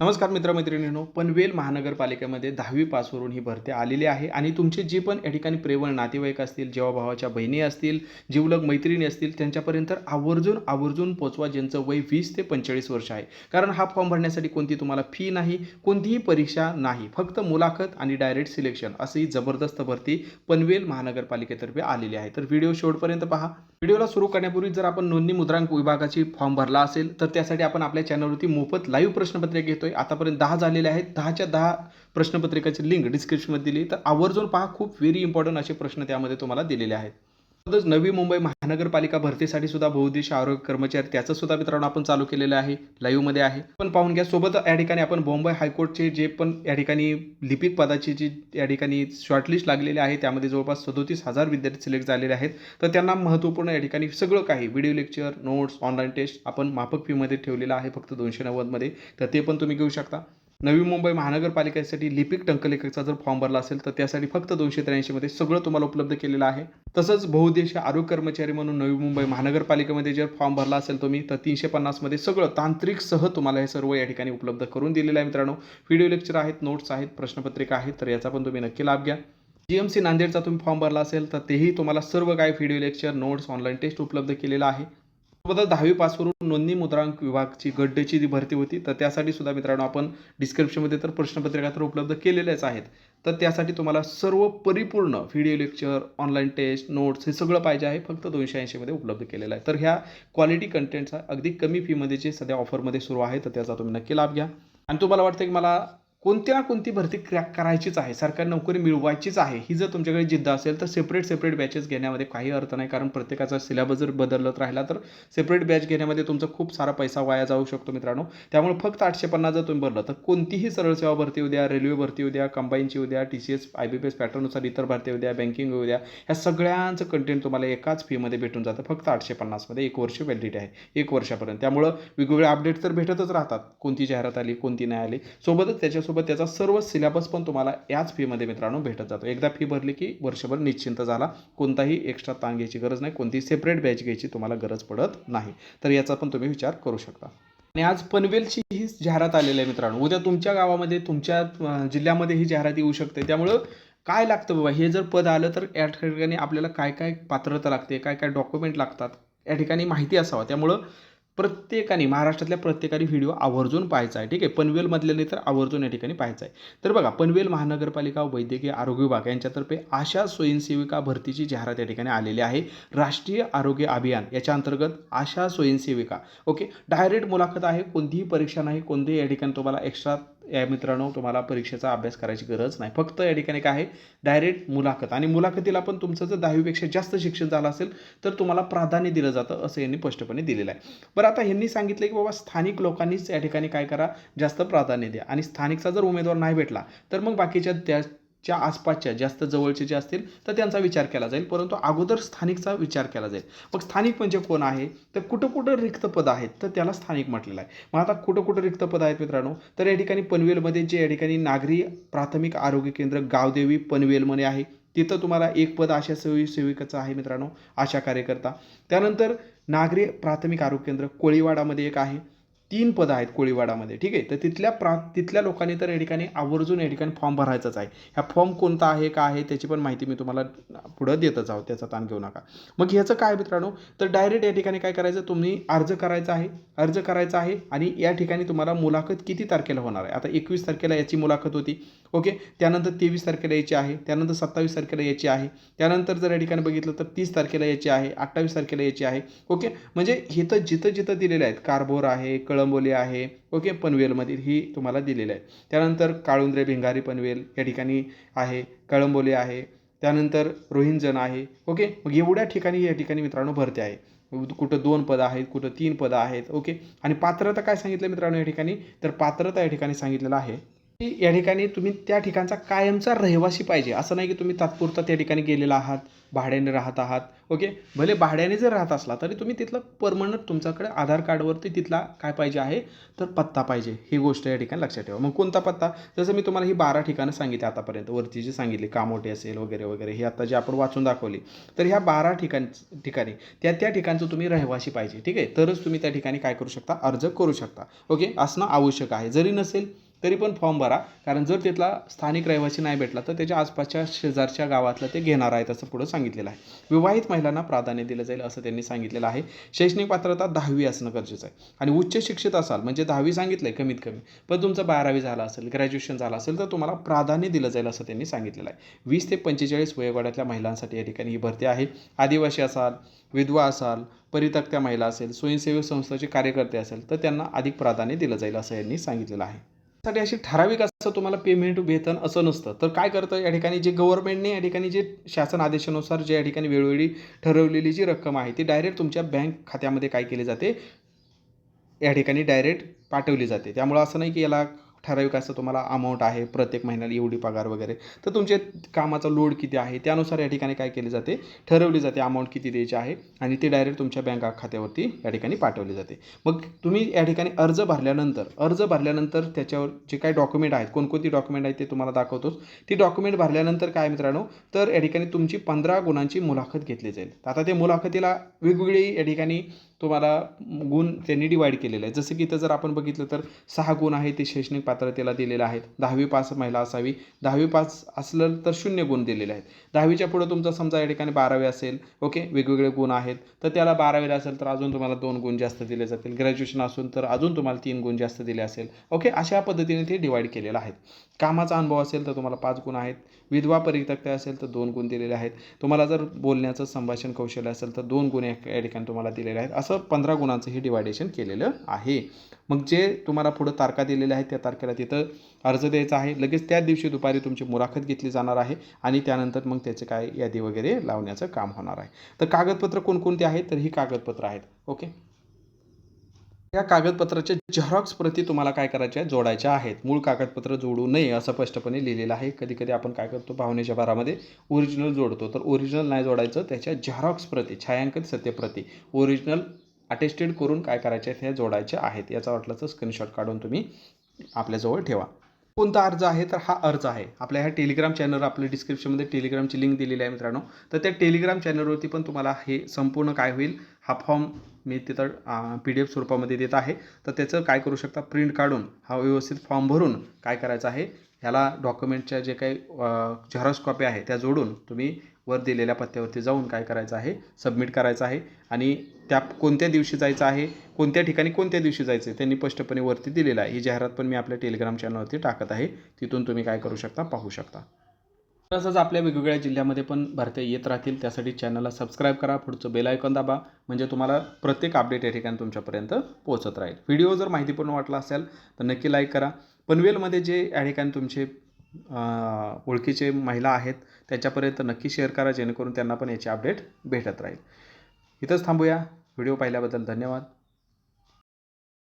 नमस्कार मित्रमैत्रिणींनो पनवेल महानगरपालिकेमध्ये दहावी पासवरून ही भरती आलेली आहे आणि तुमचे जे पण या ठिकाणी प्रेमळ नातेवाईक असतील जेव्हा भावाच्या बहिणी असतील जीवलग मैत्रिणी असतील त्यांच्यापर्यंत आवर्जून आवर्जून पोचवा ज्यांचं वय वीस ते पंचेचाळीस वर्ष आहे. कारण हा फॉर्म भरण्यासाठी कोणती तुम्हाला फी नाही कोणतीही परीक्षा नाही फक्त मुलाखत आणि डायरेक्ट सिलेक्शन अशी जबरदस्त भरती पनवेल महानगरपालिकेतर्फे आलेली आहे. तर व्हिडिओ शेवटपर्यंत पहा. व्हिडिओला सुरू करण्यापूर्वी जर आपण नोंदणी मुद्रांक विभागाची फॉर्म भरला असेल तर त्यासाठी आपण आपल्या चॅनलवरती मोफत लाईव्ह प्रश्नपत्रिका आहे आतापर्यंत दहा झालेले आहेत. दहाच्या दहा प्रश्नपत्रिकाची लिंक डिस्क्रिप्शनमध्ये दिली. तर आवर्जून पहा खूप व्हेरी इम्पॉर्टंट असे प्रश्न त्यामध्ये तुम्हाला दिलेले आहेत. तसंच नवी मुंबई महानगरपालिका भरतीसाठी सुद्धा बहुउद्देशीय आरोग्य कर्मचारी त्याचं सुद्धा मित्रांनो आपण चालू केलेलं आहे. लाईव्हमध्ये आहे. पण पाहून घ्या सोबत या ठिकाणी आपण बॉम्बे हायकोर्टचे जे पण या ठिकाणी लिपिक पदाची जी या ठिकाणी शॉर्टलिस्ट लागलेली आहे त्यामध्ये जवळपास सदोतीस हजार विद्यार्थी सिलेक्ट झालेले आहेत. तर त्यांना महत्त्वपूर्ण या ठिकाणी सगळं काही video lecture notes online test आपण माफक फीमध्ये ठेवलेलं आहे फक्त दोनशे नव्वदमध्ये तर ते पण तुम्ही घेऊ शकता. नवी मुंबई महानगरपालिकेसाठी लिपिक टंकलेखकचा जर फॉर्म भरला असेल तर त्यासाठी फक्त दोनशे त्र्याऐंशीमध्ये सगळं तुम्हाला उपलब्ध केलेलं आहे. तसंच बहुउद्देशीय आरोग्य कर्मचारी म्हणून नवी मुंबई महानगरपालिकेमध्ये जर फॉर्म भरला असेल तुम्ही तर तीनशे पन्नासमध्ये सगळं तांत्रिक सह तुम्हाला हे सर्व या ठिकाणी उपलब्ध करून दिलेलं आहे मित्रांनो. व्हिडिओ लेक्चर आहेत नोट्स आहेत प्रश्नपत्रिका आहेत तर याचा पण तुम्ही नक्की लाभ घ्या. जी एम सी नांदेडचा तुम्ही फॉर्म भरला असेल तर तेही तुम्हाला सर्व काही video lecture notes online test उपलब्ध केलेलं आहे. सोबतच दहावी पासवरून नोंदणी मुद्रांक विभागची गड्डेची जी भरती होती तर त्यासाठी सुद्धा मित्रांनो आपण डिस्क्रिप्शनमध्ये तर प्रश्नपत्रिका तर उपलब्ध केलेल्याच आहेत. तर त्यासाठी तुम्हाला सर्व परिपूर्ण video lecture online test notes हे सगळं पाहिजे आहे. फक्त दोनशे ऐंशीमध्ये उपलब्ध केलेलं आहे. तर ह्या क्वालिटी कंटेंटचा अगदी कमी फीमध्ये जे सध्या ऑफरमध्ये सुरू आहे. तर त्याचा तुम्ही नक्की लाभ घ्या. आणि तुम्हाला वाटतं की मला कोणत्या ना कोणती भरती क्रॅक करायचीच आहे. सरकारी नोकरी मिळवायचीच आहे. ही जर तुमच्याकडे जिद्द असेल तर सेपरेट सेपरेट बॅचेस घेण्यामध्ये काही अर्थ नाही. कारण प्रत्येकाचा सिलेबस जर बदलत राहिला तर सेपरेट बॅच घेण्यामध्ये तुमचा खूप सारा पैसा वाया जाऊ शकतो मित्रांनो. त्यामुळे फक्त आठशे पन्नास जर तुम्ही भरलं तर कोणतीही सरळ सेवा भरती उद्या रेल्वे भरती उद्या कंबाईनची उद्या T C S I B P S पॅटर्ननुसार इतर भरती उद्या बँकिंग उद्या ह्या सगळ्यांचं कंटेंट तुम्हाला एकाच फीमध्ये भेटून जातं. फक्त आठशे पन्नासमध्ये एक वर्ष व्हॅलिडिटी आहे. एक वर्षापर्यंत. त्यामुळं वेगवेगळे अपडेट तर भेटतच राहतात. कोणती जाहिरात आली कोणती नाही आली. सोबतच त्याच्या त्याच्यासोबत त्याचा सर्व सिलेबस पण तुम्हाला याच फीमध्ये मित्रांनो भेटत जातो. एकदा फी भरली की वर्षभर निश्चिंत झाला. कोणताही एक्स्ट्रा ताण घ्यायची गरज नाही. कोणती सेपरेट बॅच घ्यायची तुम्हाला गरज पडत नाही. तर याचा पण तुम्ही विचार करू शकता. आणि आज पनवेलची ही जाहिरात आलेली आहे मित्रांनो. उद्या तुमच्या गावामध्ये तुमच्या जिल्ह्यामध्ये ही जाहिरात येऊ शकते. त्यामुळं काय लागतं बाबा? हे जर पद आलं तर या ठिकाणी आपल्याला काय काय पात्रता लागते? काय काय डॉक्युमेंट लागतात? या ठिकाणी माहिती असावं. त्यामुळं प्रत्येकाने महाराष्ट्रातल्या प्रत्येकाने व्हिडिओ आवर्जून पाहायचा आहे. ठीक आहे? पनवेलमधल्याने तर आवर्जून या ठिकाणी पाहायचा आहे. तर बघा पनवेल महानगरपालिका वैद्यकीय आरोग्य विभाग यांच्यातर्फे आशा स्वयंसेविका भरतीची जाहिरात या ठिकाणी आलेली आहे. राष्ट्रीय आरोग्य अभियान याच्या अंतर्गत आशा स्वयंसेविका. ओके? डायरेक्ट मुलाखत आहे कोणतीही परीक्षा नाही कोणतेही या ठिकाणी तुम्हाला एक्स्ट्रा या मित्रांनो तुम्हाला परीक्षेचा अभ्यास करायची गरज नाही. फक्त या ठिकाणी काय आहे? डायरेक्ट मुलाखत. आणि मुलाखतीला पण तुमचं जर दहावीपेक्षा जास्त शिक्षण झालं असेल तर तुम्हाला प्राधान्य दिलं जातं असं यांनी स्पष्टपणे दिलेलं आहे. बरं आता ह्यांनी सांगितलं की बाबा स्थानिक लोकांनीच या ठिकाणी काय करा? जास्त प्राधान्य द्या. आणि स्थानिकचा जर उमेदवार नाही भेटला तर मग बाकीच्या त्या च्या आसपासच्या जास्त जवळचे जे असतील तर त्यांचा विचार केला जाईल. परंतु अगोदर स्थानिकचा विचार केला जाईल. मग स्थानिक म्हणजे कोण आहे? तर कुठं कुठं रिक्त पद आहेत? तर त्याला स्थानिक म्हटलेलं आहे. मग आता कुठं कुठं रिक्त पद आहेत मित्रांनो? तर या ठिकाणी पनवेलमध्ये जे या ठिकाणी नागरी प्राथमिक आरोग्य केंद्र गावदेवी पनवेलमध्ये आहे. तिथं तुम्हाला एक पद आशा सेवी सेविकाचं आहे मित्रांनो आशा कार्यकर्ता. त्यानंतर नागरी प्राथमिक आरोग्य केंद्र कोळीवाडामध्ये एक आहे. तीन पदं आहेत कोळीवाडामध्ये ठीक आहे? तर तिथल्या प्रा तिथल्या लोकांनी तर या ठिकाणी आवर्जून या ठिकाणी फॉर्म भरायचाच आहे. ह्या फॉर्म कोणता आहे का आहे त्याची पण माहिती मी तुम्हाला पुढं देतच आहोत त्याचा ताण घेऊ नका. मग ह्याचं काय मित्रांनो? तर डायरेक्ट या ठिकाणी काय करायचं? तुम्ही अर्ज करायचा आहे अर्ज करायचा आहे आणि या ठिकाणी तुम्हाला मुलाखत किती तारखेला होणार आहे? आता एकवीस तारखेला याची मुलाखत होती ओके? त्यानंतर तेवीस तारखेला याची आहे त्यानंतर सत्तावीस तारखेला याची आहे त्यानंतर जर या ठिकाणी बघितलं तर तीस तारखेला याची आहे अठ्ठावीस तारखेला याची आहे ओके? म्हणजे इथं जिथं जिथं दिलेले आहेत कार्बोर आहे कळंबोली आहे. ओके पनवेलमधील ही तुम्हाला दिलेलं आहे. त्यानंतर काळुंद्रे भिंगारी पनवेल या ठिकाणी आहे कळंबोली आहे. त्यानंतर रोहिंजन आहे. ओके मग एवढ्या ठिकाणी या ठिकाणी मित्रांनो भरते आहे. कुठं दोन पदं आहेत कुठं तीन पदं आहेत. ओके आणि पात्रता काय सांगितलं मित्रांनो या ठिकाणी? तर पात्रता या ठिकाणी सांगितलेलं आहे. या ठिकाणी तुम्ही त्या ठिकाणचा कायमचा रहिवासी पाहिजे. असं नाही की तुम्ही तात्पुरता त्या ठिकाणी गेलेला आहात भाड्याने राहत आहात. ओके? भले भाड्याने जर राहत असला तरी तुम्ही तिथलं परमनंट तुमच्याकडे आधार कार्डवरती तिथला काय पाहिजे आहे तर पत्ता पाहिजे. ही गोष्ट या ठिकाणी लक्षात ठेवा. मग कोणता पत्ता? जसं मी तुम्हाला ही बारा ठिकाणं सांगितली आतापर्यंत. वरती जी सांगितली कामोटे असेल वगैरे वगैरे ही आता जी आपण वाचून दाखवली. तर ह्या बारा ठिकाण ठिकाणी त्या त्या ठिकाणचं तुम्ही रहिवासी पाहिजे. ठीक आहे? तरच तुम्ही त्या ठिकाणी काय करू शकता? अर्ज करू शकता. ओके? असणं आवश्यक आहे. जरी नसेल तरी पण फॉर्म भरा. कारण जर तिथला स्थानिक रहिवासी नाही भेटला तर त्याच्या आसपासच्या शेजारच्या गावातलं ते घेणार आहेत असं पुढं सांगितलेलं आहे. विवाहित महिलांना प्राधान्य दिलं जाईल असं त्यांनी सांगितलेलं आहे. शैक्षणिक पात्रता दहावी असणं गरजेचं आहे. आणि उच्च शिक्षित असाल म्हणजे दहावी सांगितलं आहे कमीत कमी पण तुमचं बारावी झालं असेल ग्रॅज्युएशन झालं असेल तर तुम्हाला प्राधान्य दिलं जाईल असं त्यांनी सांगितलेलं आहे. वीस ते पंचेचाळीस वयोगटातल्या महिलांसाठी या ठिकाणी ही भरती आहे. आदिवासी असाल विधवा असाल परितक्त्या महिला असेल स्वयंसेवी संस्थेचे कार्यकर्ते असेल तर त्यांना अधिक प्राधान्य दिलं जाईल असं यांनी सांगितलेलं आहे. साठी अशी ठराविक असं तुम्हाला पेमेंट वेतन असं नसतं. तर काय करतं? या ठिकाणी जे गव्हर्नमेंटने या ठिकाणी जे शासन आदेशानुसार जे या ठिकाणी वेळोवेळी ठरवलेली जी रक्कम आहे ती डायरेक्ट तुमच्या बँक खात्यामध्ये काय केली जाते? या ठिकाणी डायरेक्ट पाठवली जाते. त्यामुळं असं नाही की याला ठराविक असं तुम्हाला अमाऊंट आहे प्रत्येक महिन्याला एवढी पगार वगैरे. तर तुमचे कामाचा लोड किती आहे? त्यानुसार या ठिकाणी काय केले जाते? ठरवली जाते अमाऊंट किती द्यायची आहे आणि ती डायरेक्ट तुमच्या बँक खात्यावरती या ठिकाणी पाठवली जाते. मग तुम्ही या ठिकाणी अर्ज भरल्यानंतर अर्ज भरल्यानंतर त्याच्यावर जे काही डॉक्युमेंट आहेत कोणकोणती डॉक्युमेंट आहेत ते तुम्हाला दाखवतोच. ती डॉक्युमेंट भरल्यानंतर काय मित्रांनो? तर या ठिकाणी तुमची पंधरा गुणांची मुलाखत घेतली जाईल. आता ते मुलाखतीला वेगवेगळी या ठिकाणी तुम्हाला गुण त्यांनी डिवाईड केलेले आहे. जसं की इथं जर आपण बघितलं तर सहा गुण आहे ते शैक्षणिक पात्रतेला दिलेले आहेत. दहावी पास महिला असावी. दहावी पास असलं तर शून्य गुण दिलेले आहेत. दहावीच्या पुढं तुमचा समजा या ठिकाणी बारावी असेल ओके वेगवेगळे गुण आहेत तर त्याला बारावीला असेल तर अजून तुम्हाला दोन गुण जास्त दिले जातील. ग्रॅज्युएशन असून तर अजून तुम्हाला तीन गुण जास्त दिले असेल. ओके अशा पद्धतीने ते डिवाईड केलेलं आहेत. कामाचा अनुभव असेल तर तुम्हाला पाच गुण आहेत. विधवा परित्यक्त्या असेल तर दोन गुण दिलेले आहेत. तुम्हाला जर बोलण्याचं संभाषण कौशल्य असेल तर दोन गुण या या ठिकाणी तुम्हाला दिलेले आहेत. असं पंधरा गुणांचं हे डिवायडेशन केलेलं आहे. मग जे तुम्हाला पुढं तारखा दिलेल्या आहेत त्या तारखेला तिथं अर्ज द्यायचा आहे. लगेच त्याच दिवशी दुपारी तुमची मुलाखत घेतली जाणार आहे आणि त्यानंतर मग त्याचे काय यादी वगैरे लावण्याचं काम होणार आहे. तर कागदपत्र कोणकोणती आहेत? तर ही कागदपत्र आहेत. ओके? या कागदपत्राच्या झेरॉक्स प्रती तुम्हाला काय करायच्या? आहेत जोडायच्या आहेत. मूळ कागदपत्र जोडू नये असं स्पष्टपणे लिहिलेलं आहे. कधी कधी आपण काय करतो? भावनेच्या भारामध्ये ओरिजिनल जोडतो. तर ओरिजिनल नाही जोडायचं त्याच्या झेरॉक्स प्रती छायांकित सत्यप्रती. ओरिजिनल अटेस्टेड करून काय करायचे आहेत हे जोडायचे आहेत. याचा वाटलं तर स्क्रीनशॉट काढून तुम्ही आपल्याजवळ ठेवा. कोणता अर्ज आहे? तर हा अर्ज आहे. आपल्या ह्या टेलिग्राम चॅनलवर आपल्या डिस्क्रिप्शनमध्ये टेलिग्रामची लिंक दिलेली आहे मित्रांनो. तर त्या टेलिग्राम चॅनलवरती पण तुम्हाला हे संपूर्ण काय होईल हा फॉर्म मी तिथं पी डी एफ स्वरूपामध्ये देत आहे. तर त्याचं काय करू शकता? प्रिंट काढून हा व्यवस्थित फॉर्म भरून काय करायचं आहे? ह्याला डॉक्युमेंटच्या जे काही झेरॉक्स कॉपी आहे त्या जोडून तुम्ही वर दिलेल्या पत्त्यावरती जाऊन काय करायचं आहे सबमिट करायचं आहे आणि त्या कोणत्या दिवशी जायचं आहे कोणत्या ठिकाणी कोणत्या दिवशी जायचं आहे त्यांनी स्पष्टपणे वरती दिलेलं आहे. ही जाहिरात पण मी आपल्या टेलिग्राम चॅनलवरती टाकत आहे. तिथून तुम्ही काय करू शकता पाहू शकता. तसंच आपल्या वेगवेगळ्या जिल्ह्यामध्ये पण भरत्या येत राहतील. त्यासाठी चॅनलला सबस्क्राईब करा. पुढचं बेल आयकॉन दाबा. म्हणजे तुम्हाला प्रत्येक अपडेट या ठिकाणी तुमच्यापर्यंत पोहोचत राहील. व्हिडिओ जर माहितीपूर्ण वाटला असेल तर नक्की लाईक करा. पनवेलमध्ये जे या ठिकाणी तुमचे ओळखीचे महिला आहेत त्याच्यापर्यंत नक्की शेअर करा जेणेकरून त्यांना पण याची अपडेट भेटत राहील. इथंच थांबूया. व्हिडिओ पाहिल्याबद्दल धन्यवाद.